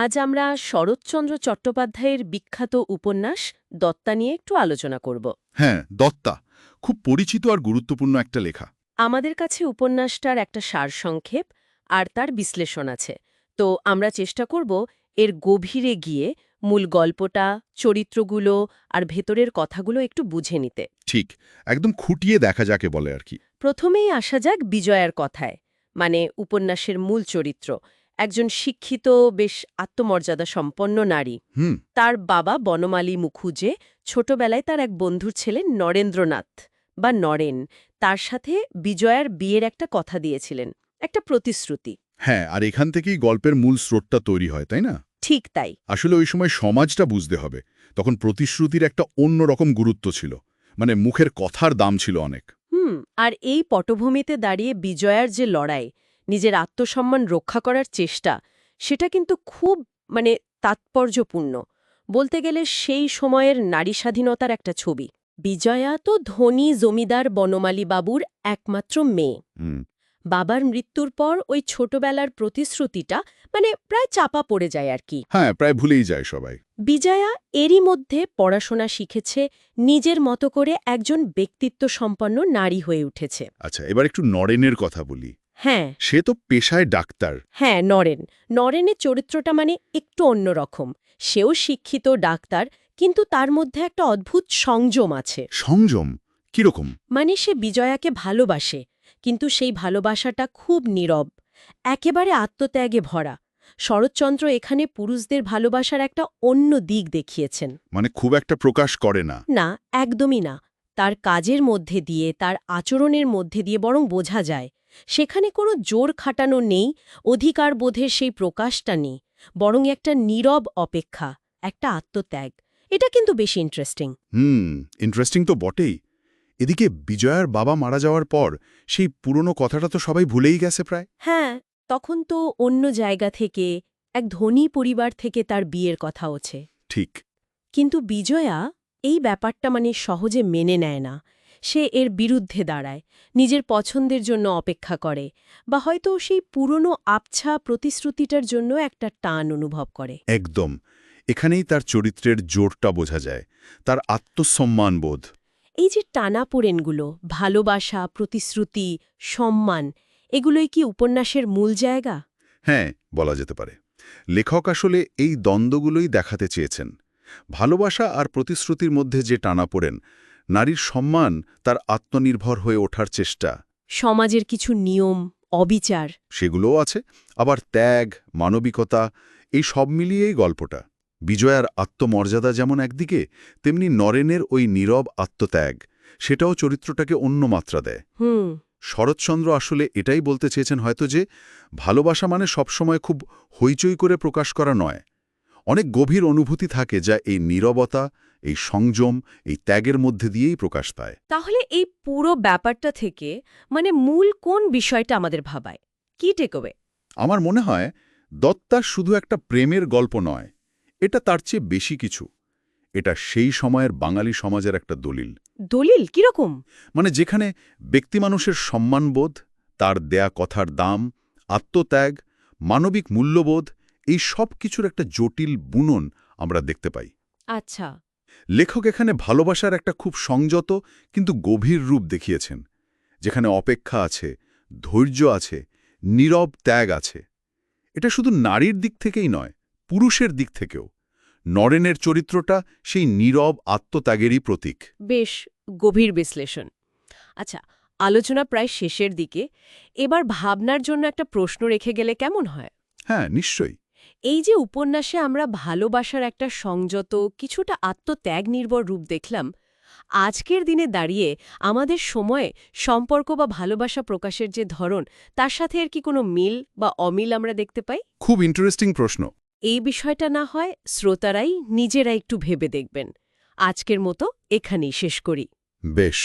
আজ আমরা শরৎচন্দ্র চট্টোপাধ্যায়ের বিখ্যাত উপন্যাস দত্তা নিয়ে একটু আলোচনা করব। হ্যাঁ দত্তা। খুব পরিচিত আর গুরুত্বপূর্ণ একটা লেখা। আমাদের কাছে উপন্যাসটার একটা সারসংক্ষেপ আর তার বিশ্লেষণ আছে। তো আমরা চেষ্টা করব এর গভীরে গিয়ে মূল গল্পটা চরিত্রগুলো আর ভেতরের কথাগুলো একটু বুঝে নিতে। ঠিক। একদম খুঁটিয়ে দেখা যাকে বলে আর কি। প্রথমেই আসা যাক বিজয়ার কথায় মানে উপন্যাসের মূল চরিত্র। একজন শিক্ষিত বেশ আত্মমর্যাদা সম্পন্ন নারী। হুম। তার বাবা বনমালী মুখুজে ছোটবেলায় তার এক বন্ধুর ছেলে নরেন্দ্রনাথ বা নরেন। তার সাথে বিজয়ার বিয়ের একটা কথা দিয়েছিলেন একটা প্রতিশ্রুতি। হ্যাঁ আর এখান থেকেই গল্পের মূল স্রোতটা তৈরি হয় তাই না? ঠিক তাই। আসলে ওই সময় সমাজটা বুঝতে হবে। তখন প্রতিশ্রুতির একটা অন্য রকম গুরুত্ব ছিল। মানে মুখের কথার দাম ছিল অনেক। হুম আর এই পটভূমিতে দাঁড়িয়ে বিজয়ার যে লড়াই নিজের আত্মসম্মান রক্ষা করার চেষ্টা সেটা কিন্তু খুব মানে তাৎপর্যপূর্ণ। বলতে গেলে সেই সময়ের নারী স্বাধীনতার একটা ছবি। বিজয়া তো ধনী জমিদার বনমালী বাবুর একমাত্র মেয়ে। বাবার মৃত্যুর পর ওই ছোটবেলার প্রতিশ্রুতিটা মানে প্রায় চাপা পড়ে যায় আর কি। হ্যাঁ প্রায় ভুলেই যায় সবাই। বিজয়া এরই মধ্যে পড়াশোনা শিখেছে নিজের মতো করে একজন ব্যক্তিত্ব সম্পন্ন নারী হয়ে উঠেছে। আচ্ছা এবার একটু নরেনের কথা বলি। হ্যাঁ। সে তো পেশায় ডাক্তার। হ্যাঁ নরেন। নরেনের চরিত্রটা মানে একটু অন্যরকম সেও শিক্ষিত ডাক্তার কিন্তু তার মধ্যে একটা অদ্ভুত সংযম আছে। সংযম? কীরকম? মানে সে বিজয়াকে ভালোবাসে কিন্তু সেই ভালোবাসাটা খুব নীরব একেবারে আত্মত্যাগে ভরা। শরৎচন্দ্র এখানে পুরুষদের ভালোবাসার একটা অন্য দিক দেখিয়েছেন। মানে খুব একটা প্রকাশ করে না। না একদমই না। তার কাজের মধ্যে দিয়ে তার আচরণের মধ্যে দিয়ে বরং বোঝা যায়। সেখানে কোনো জোর খাটানো নেই অধিকার বোধের সেই প্রকাশটা নেই বরং একটা নীরব অপেক্ষা একটা আত্মত্যাগ। এটা কিন্তু বেশি ইন্টারেস্টিং হুম ইন্টারেস্টিং তো বটেই। এদিকে বিজয়ার বাবা মারা যাওয়ার পর সেই পুরনো কথাটা তো সবাই ভুলেই গেছে প্রায়। হ্যাঁ তখন তো অন্য জায়গা থেকে এক ধনী পরিবার থেকে তার বিয়ের কথা আছে ঠিক। কিন্তু বিজয়া এই ব্যাপারটা মানে সহজে মেনে নেয় না। সে এর বিরুদ্ধে দাঁড়ায় নিজের পছন্দের জন্য অপেক্ষা করে বা হয়তো সেই পুরনো আবছা প্রতিশ্রুতিটার জন্য একটা টান অনুভব করে। একদম। এখানেই তার চরিত্রের জোরটা বোঝা যায় তার আত্মসম্মান বোধ। এই যে টানাপোড়েনগুলো ভালোবাসা প্রতিশ্রুতি সম্মান এগুলোই কি উপন্যাসের মূল জায়গা? হ্যাঁ বলা যেতে পারে। লেখক আসলে এই দ্বন্দ্বগুলোই দেখাতে চেয়েছেন। ভালোবাসা আর প্রতিশ্রুতির মধ্যে যে টানাপোড়েন নারীর সম্মান তার আত্মনির্ভর হয়ে ওঠার চেষ্টা। সমাজের কিছু নিয়ম অবিচার। সেগুলোও আছে আবার ত্যাগ মানবিকতা এই সব মিলিয়েই গল্পটা। বিজয়ার আত্মমর্যাদা যেমন একদিকে তেমনি নরেনের ওই নীরব আত্মত্যাগ সেটাও চরিত্রটাকে অন্য মাত্রা দেয়। হুম। শরৎচন্দ্র আসলে এটাই বলতে চেয়েছেন হয়তো যে ভালোবাসা মানে সবসময় খুব হইচই করে প্রকাশ করা নয়। অনেক গভীর অনুভূতি থাকে যা এই নীরবতা এই সংযম এই ত্যাগের মধ্যে দিয়েই প্রকাশ পায়। তাহলে এই পুরো ব্যাপারটা থেকে মানে মূল কোন বিষয়টা আমাদের ভাবায়? কি টেকওয়ে আমার মনে হয় দত্তা শুধু একটা প্রেমের গল্প নয় এটা তার চেয়ে বেশি কিছু। এটা সেই সময়ের বাঙালি সমাজের একটা দলিল। দলিল? কীরকম? মানে যেখানে ব্যক্তি মানুষের সম্মানবোধ তার দেয়া কথার দাম আত্মত্যাগ মানবিক মূল্যবোধ এই সব কিছুর একটা জটিল বুনন আমরা দেখতে পাই। আচ্ছা। লেখক এখানে ভালোবাসার একটা খুব সংযত কিন্তু গভীর রূপ দেখিয়েছেন যেখানে অপেক্ষা আছে ধৈর্য আছে নীরব ত্যাগ আছে। এটা শুধু নারীর দিক থেকেই নয় পুরুষের দিক থেকেও। নরেনের চরিত্রটা সেই নীরব আত্মত্যাগেরই প্রতীক। বেশ গভীর বিশ্লেষণ। আচ্ছা আলোচনা প্রায় শেষের দিকে। এবার ভাবনার জন্য একটা প্রশ্ন রেখে গেলে কেমন হয়? হ্যাঁ নিশ্চয়ই। এই যে উপন্যাসে আমরা ভালোবাসার একটা সংযত কিছুটা আত্মত্যাগ নির্ভর রূপ দেখলাম আজকের দিনে দাঁড়িয়ে আমাদের সময়ে সম্পর্ক বা ভালোবাসা প্রকাশের যে ধরন তার সাথে আর কি কোনো মিল বা অমিল আমরা দেখতে পাই? খুব ইন্টারেস্টিং প্রশ্ন। এই বিষয়টা না হয় শ্রোতারাই নিজেরা একটু ভেবে দেখবেন। আজকের মতো এখানেই শেষ করি। বেশ।